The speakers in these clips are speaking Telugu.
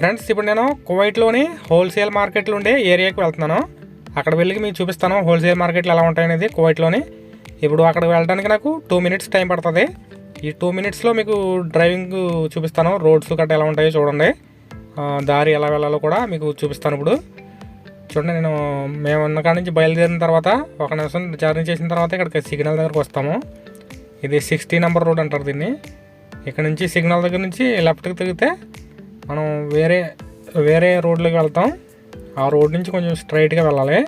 ఫ్రెండ్స్ ఇప్పుడు నేను కువైట్లోని హోల్సేల్ మార్కెట్లు ఉండే ఏరియాకి వెళ్తున్నాను. అక్కడ వెళ్ళి మీకు చూపిస్తాను హోల్సేల్ మార్కెట్లు ఎలా ఉంటాయనేది కువైట్లోని. ఇప్పుడు అక్కడికి వెళ్ళడానికి నాకు టూ మినిట్స్ టైం పడుతుంది. ఈ టూ మినిట్స్లో మీకు డ్రైవింగ్ చూపిస్తాను రోడ్స్ గట్రా ఎలా ఉంటాయో చూడండి. దారి ఎలా వెళ్ళాలో కూడా మీకు చూపిస్తాను ఇప్పుడు. చూడండి నేను మేము ఉన్న కాడ నుంచి బయలుదేరిన తర్వాత ఒక నిమిషం జర్నీ చేసిన తర్వాత ఇక్కడికి సిగ్నల్ దగ్గరకు వస్తాము. ఇది సిక్స్టీ నెంబర్ రోడ్ అంటారు దీన్ని. ఇక్కడ నుంచి సిగ్నల్ దగ్గర నుంచి లెఫ్ట్కి తిరిగితే మనం వేరే వేరే రోడ్లోకి వెళ్తాం. ఆ రోడ్ నుంచి కొంచెం స్ట్రైట్గా వెళ్ళాలి.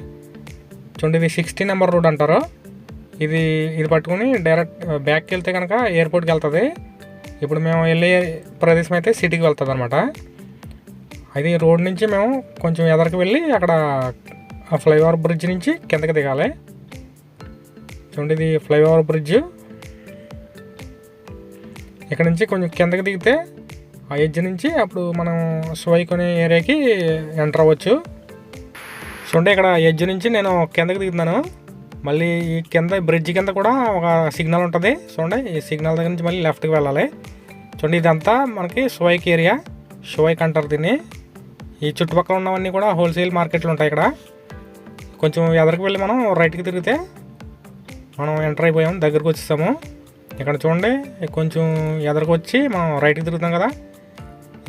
చూడండి ఇది సిక్స్టీ నెంబర్ రోడ్ అంటారు. ఇది ఇది పట్టుకుని డైరెక్ట్ బ్యాక్కి వెళ్తే కనుక ఎయిర్పోర్ట్కి వెళ్తుంది. ఇప్పుడు మేము వెళ్ళే ప్రదేశం అయితే సిటీకి వెళ్తుంది అనమాట అది రోడ్ నుంచి మేము కొంచెం ఎదరికి వెళ్ళి అక్కడ ఆ ఫ్లైఓవర్ బ్రిడ్జ్ నుంచి కిందకి దిగాలి. చూడండి ఇది ఫ్లైఓవర్ బ్రిడ్జ్. ఇక్కడ నుంచి కొంచెం కిందకి దిగితే ఆ ఎడ్జ్ నుంచి అప్పుడు మనం సువై కొనే ఏరియాకి ఎంటర్ అవ్వచ్చు. చూడండి ఇక్కడ ఎడ్జ్ నుంచి నేను కిందకి దిగుతున్నాను. మళ్ళీ ఈ కింద బ్రిడ్జ్ కింద కూడా ఒక సిగ్నల్ ఉంటుంది. చూడండి ఈ సిగ్నల్ దగ్గర నుంచి మళ్ళీ లెఫ్ట్కి వెళ్ళాలి. చూడండి ఇదంతా మనకి సువైక్ ఏరియా. సువైక్ అంటారు దీన్ని. ఈ చుట్టుపక్కల ఉన్నవన్నీ కూడా హోల్సేల్ మార్కెట్లు ఉంటాయి ఇక్కడ. కొంచెం ఎదరికి వెళ్ళి మనం రైట్కి తిరిగితే మనం ఎంటర్ అయిపోయాం దగ్గరకు వచ్చేసాము. ఇక్కడ చూడండి కొంచెం ఎదరికి వచ్చి మనం రైట్కి తిరుగుతాం కదా.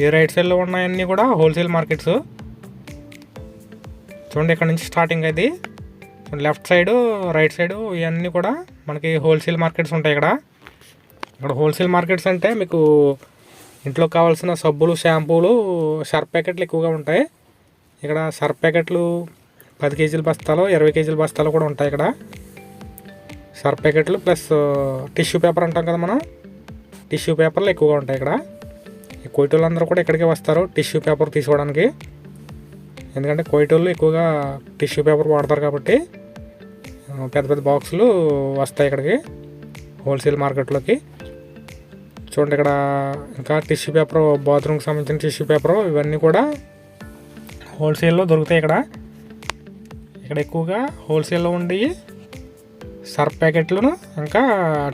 ఈ రైట్ సైడ్లో ఉన్నాయన్నీ కూడా హోల్సేల్ మార్కెట్స్ చూడండి ఇక్కడ నుంచి స్టార్టింగ్ అది లెఫ్ట్ సైడ్ రైట్ సైడ్ ఇవన్నీ కూడా మనకి హోల్సేల్ మార్కెట్స్ ఉంటాయి ఇక్కడ. ఇక్కడ హోల్సేల్ మార్కెట్స్ అంటే మీకు ఇంట్లో కావాల్సిన సబ్బులు షాంపూలు సర్ఫ్ ప్యాకెట్లు ఎక్కువగా ఉంటాయి. ఇక్కడ సర్ఫ్ ప్యాకెట్లు పది కేజీల బస్తాలు ఇరవై కేజీల బస్తాలు కూడా ఉంటాయి ఇక్కడ. సర్ఫ్ ప్యాకెట్లు ప్లస్ టిష్యూ పేపర్ అంటాం కదా మనం. టిష్యూ పేపర్లు ఎక్కువగా ఉంటాయి ఇక్కడ. కోయిటోళ్ళందరూ కూడా ఇక్కడికే వస్తారు టిష్యూ పేపర్ తీసుకోవడానికి. ఎందుకంటే కోయిటోళ్ళు ఎక్కువగా టిష్యూ పేపర్ వాడతారు కాబట్టి పెద్ద పెద్ద బాక్సులు వస్తాయి ఇక్కడికి హోల్సేల్ మార్కెట్లోకి. చూడండి ఇక్కడ ఇంకా టిష్యూ పేపర్ బాత్రూమ్కి సంబంధించిన టిష్యూ పేపర్ ఇవన్నీ కూడా హోల్సేల్లో దొరుకుతాయి ఇక్కడ. ఇక్కడ ఎక్కువగా హోల్సేల్లో ఉండి సర్ఫ్ ప్యాకెట్లను ఇంకా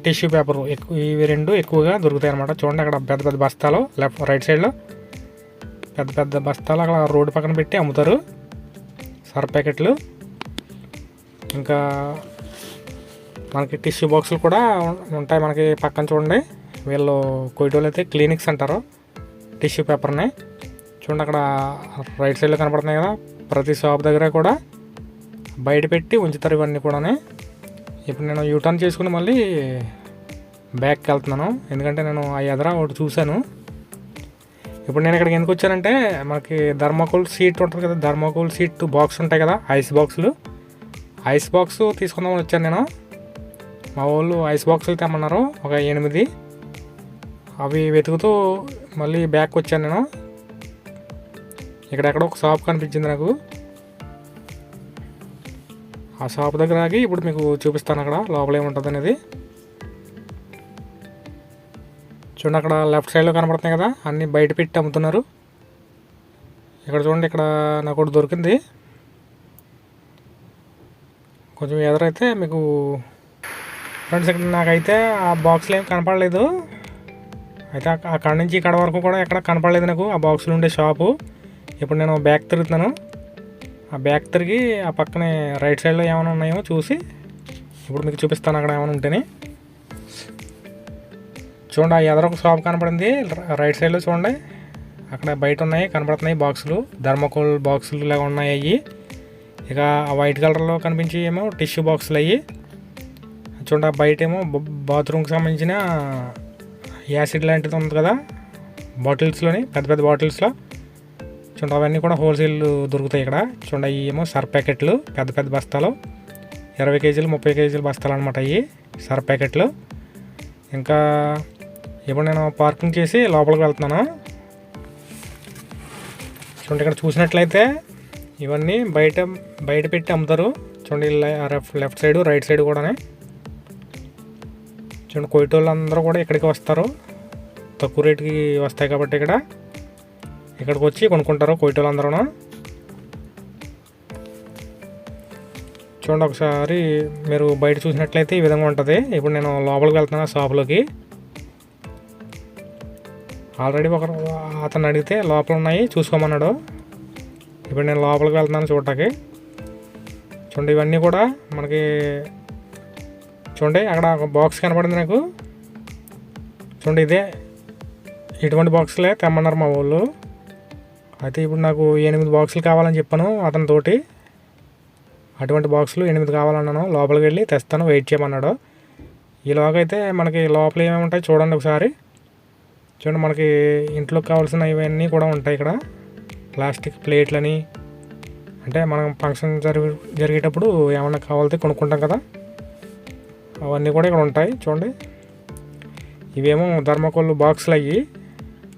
టిష్యూ పేపర్ ఎక్కువ ఇవి రెండు ఎక్కువగా దొరుకుతాయి అనమాట చూడండి అక్కడ పెద్ద పెద్ద బస్తాలు లెఫ్ట్ రైట్ సైడ్లో. పెద్ద పెద్ద బస్తాలు అక్కడ రోడ్డు పక్కన పెట్టి అమ్ముతారు సర్ఫ్ ప్యాకెట్లు. ఇంకా మనకి టిష్యూ బాక్సులు కూడా ఉంటాయి మనకి పక్కన చూడండి. వీళ్ళు కొయ్యటోళ్ళు అయితే క్లినిక్స్ అంటారు టిష్యూ పేపర్ని. చూడండి అక్కడ రైట్ సైడ్లో కనపడుతున్నాయి కదా ప్రతి షాప్ దగ్గర కూడా బయట పెట్టి ఉంచుతారు ఇవన్నీ కూడా ఇప్పుడు నేను యూటర్న్ చేసుకుని మళ్ళీ బ్యాక్కి వెళ్తున్నాను. ఎందుకంటే నేను ఆ ఎదర ఒకటి చూశాను. ఇప్పుడు నేను ఇక్కడికి ఎందుకు వచ్చానంటే మనకి ధర్మకోల్ సీట్ ఉంటుంది కదా ధర్మకోల్ సీట్ బాక్స్ ఉంటాయి కదా ఐస్ బాక్సులు ఐస్ బాక్స్ తీసుకుందామని వచ్చాను నేను. మా వాళ్ళు ఐస్ బాక్సులు తెమ్మన్నారు ఒక ఎనిమిది. అవి వెతుకుతూ మళ్ళీ బ్యాక్ వచ్చాను నేను. ఇక్కడెక్కడ ఒక షాప్ కనిపించింది నాకు. ఆ షాప్ దగ్గర ఆగి ఇప్పుడు మీకు చూపిస్తాను అక్కడ లోపల ఏముంటుంది అనేది చూడండి అక్కడ లెఫ్ట్ సైడ్లో కనపడుతున్నాయి కదా అన్నీ బయట పెట్టి అమ్ముతున్నారు. ఇక్కడ చూడండి ఇక్కడ నాకు ఒకటి దొరికింది. కొంచెం ఎదురైతే మీకు ఫ్రెండ్స్ ఇక్కడ నాకైతే ఆ బాక్స్లో ఏం కనపడలేదు. అయితే అక్కడ నుంచి ఇక్కడ వరకు కూడా ఎక్కడ కనపడలేదు నాకు ఆ బాక్స్లో ఉండే షాపు. ఇప్పుడు నేను బ్యాక్ తిరుగుతున్నాను. ఆ బ్యాక్ తిరిగి ఆ పక్కనే రైట్ సైడ్లో ఏమైనా ఉన్నాయో చూసి ఇప్పుడు మీకు చూపిస్తాను అక్కడ ఏమైనా ఉంటేనే. చూడండి ఆ ఎదరొక షాప్ కనపడింది. రైట్ సైడ్లో చూడండి. అక్కడ బయట ఉన్నాయి కనపడుతున్నాయి బాక్సులు. ధర్మకోల్ బాక్సులు లాగా ఉన్నాయి అవి ఇక ఆ వైట్ కలర్లో కనిపించి ఏమో టిష్యూ బాక్సులు అవి చూడండి ఆ బయట ఏమో బాత్రూమ్కి సంబంధించిన యాసిడ్ లాంటిది ఉంది కదా. బాటిల్స్లోని పెద్ద పెద్ద బాటిల్స్లో. చూడండి అవన్నీ కూడా హోల్సేల్ దొరుకుతాయి ఇక్కడ. చూడండి అవి ఏమో సర్ఫ్ ప్యాకెట్లు పెద్ద పెద్ద బస్తాలు. ఇరవై కేజీలు ముప్పై కేజీలు బస్తాలు అనమాట అవి సర్ఫ్ ప్యాకెట్లు. ఇంకా ఇప్పుడు నేను పార్కింగ్ చేసి లోపలికి వెళ్తున్నాను. చూడండి ఇక్కడ చూసినట్లయితే ఇవన్నీ బయట బయట పెట్టి అమ్ముతారు. చూడండి లెఫ్ట్ సైడ్ రైట్ సైడ్ కూడా చూడండి కొయ్యటోళ్ళు అందరూ కూడా ఇక్కడికి వస్తారు. తక్కువ రేటుకి వస్తాయి కాబట్టి ఇక్కడ. ఇక్కడికి వచ్చి కొనుక్కుంటారు కొయ్యటోళ్ళు అందరూ చూడండి ఒకసారి మీరు బయట చూసినట్లయితే ఈ విధంగా ఉంటుంది. ఇప్పుడు నేను లోపలికి వెళ్తున్నాను షాప్లోకి. ఆల్రెడీ ఒక అతను అడిగితే లోపల ఉన్నాయి చూసుకోమన్నాడు. ఇప్పుడు నేను లోపలికి వెళ్తున్నాను చూడటానికి చూడండి ఇవన్నీ కూడా మనకి చూడండి అక్కడ ఒక బాక్స్ కనపడింది నాకు. చూడండి ఇదే ఇటువంటి బాక్స్లే తెమ్మన్నారు మా వాళ్ళు. అయితే ఇప్పుడు నాకు ఎనిమిది బాక్సులు కావాలని చెప్పాను అతనితోటి. అటువంటి బాక్సులు ఎనిమిది కావాలన్నాను. లోపలికి వెళ్ళి తెస్తాను వెయిట్ చేయమన్నాడు. ఈలోగైతే మనకి లోపల ఏమేమి ఉంటాయి చూడండి ఒకసారి. చూడండి మనకి ఇంట్లోకి కావాల్సిన ఇవన్నీ కూడా ఉంటాయి ఇక్కడ. ప్లాస్టిక్ ప్లేట్లని. అంటే మనం ఫంక్షన్ జరిగి జరిగేటప్పుడు ఏమన్నా కావాలితే కొనుక్కుంటాం కదా. అవన్నీ కూడా ఇక్కడ ఉంటాయి చూడండి. ఇవేమో ధర్మకోళ్ళు బాక్సులు అయ్యి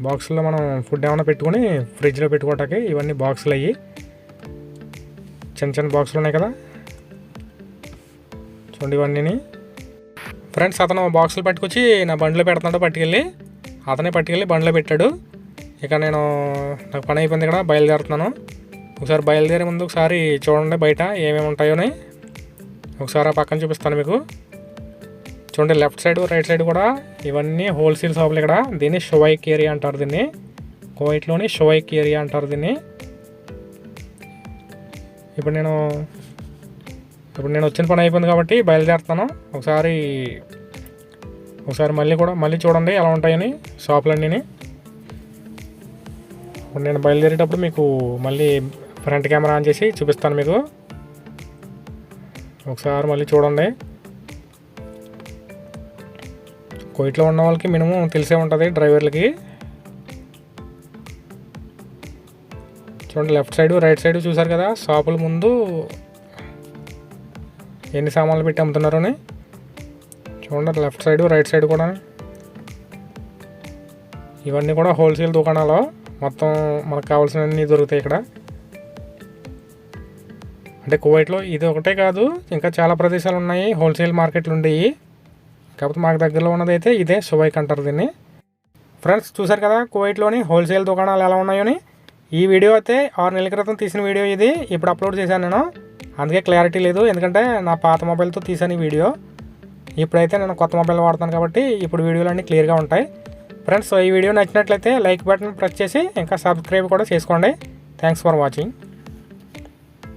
బాక్సుల్లో మనం ఫుడ్ ఏమైనా పెట్టుకొని ఫ్రిడ్జ్లో పెట్టుకోవటానికి ఇవన్నీ బాక్సులు అయ్యి చిన్న చిన్న బాక్సులు ఉన్నాయి కదా. చూడండి ఇవన్నీ ఫ్రెండ్స్ అతను బాక్సులు పట్టుకొచ్చి నా బండిలో పెడుతున్నాడు పట్టుకెళ్ళి. అతనే పట్టుకెళ్ళి బండిలో పెట్టాడు. ఇక నేను నాకు పని అయిపోయింది ఇక్కడ బయలుదేరుతున్నాను. ఒకసారి బయలుదేరే ముందు ఒకసారి చూడండి బయట ఏమేమి ఉంటాయోని ఒకసారి ఆ పక్కన చూపిస్తాను మీకు. చూడండి లెఫ్ట్ సైడ్ రైట్ సైడ్ కూడా ఇవన్నీ హోల్సేల్ షాపులు ఇక్కడ. దీన్ని షోవైక్ ఏరియా అంటారు దీన్ని. కోవైట్లోని షోవైక్ ఏరియా అంటారు దీన్ని. ఇప్పుడు నేను ఇప్పుడు నేను వచ్చిన పని అయిపోయింది కాబట్టి బయలుదేరుతాను. ఒకసారి ఒకసారి మళ్ళీ కూడా మళ్ళీ చూడండి ఎలా ఉంటాయని షాపులన్నీ ఇప్పుడు నేను బయలుదేరేటప్పుడు మీకు మళ్ళీ ఫ్రంట్ కెమెరా ఆన్ చేసి చూపిస్తాను మీకు. ఒకసారి మళ్ళీ చూడండి. కోయిట్లో ఉన్న వాళ్ళకి మినిమం తెలిసే ఉంటుంది డ్రైవర్లకి. చూడండి లెఫ్ట్ సైడ్ రైట్ సైడ్ చూసారు కదా షాపుల ముందు ఎన్ని సామాన్లు పెట్టి అమ్ముతున్నారు అని. చూడండి లెఫ్ట్ సైడ్ రైట్ సైడ్ కూడా. ఇవన్నీ కూడా హోల్సేల్ దుకాణాలు. మొత్తం మనకు కావాల్సినవన్నీ దొరుకుతాయి ఇక్కడ. అంటే కువైట్లో ఇది ఒకటే కాదు ఇంకా చాలా ప్రదేశాలు ఉన్నాయి హోల్సేల్ మార్కెట్లు ఉండేవి. కాకపోతే మాకు దగ్గరలో ఉన్నది అయితే ఇదే సువైక్ అంటారు దీన్ని. ఫ్రెండ్స్ చూసారు కదా కువైట్లోని హోల్సేల్ దుకాణాలు ఎలా ఉన్నాయని? ఈ వీడియో అయితే ఆరు నెలల క్రితం తీసిన వీడియో ఇది. ఇప్పుడు అప్లోడ్ చేశాను నేను. అందుకే క్లారిటీ లేదు. ఎందుకంటే నా పాత మొబైల్తో తీసాను ఈ వీడియో. ఇప్పుడైతే నేను కొత్త మొబైల్ వాడుతాను కాబట్టి ఇప్పుడు వీడియోలు అన్నీ క్లియర్గా ఉంటాయి. ఫ్రెండ్స్ ఈ వీడియో నచ్చినట్లయితే లైక్ బటన్ ప్రెస్ చేసి ఇంకా సబ్స్క్రైబ్ కూడా చేసుకోండి. Thanks for watching.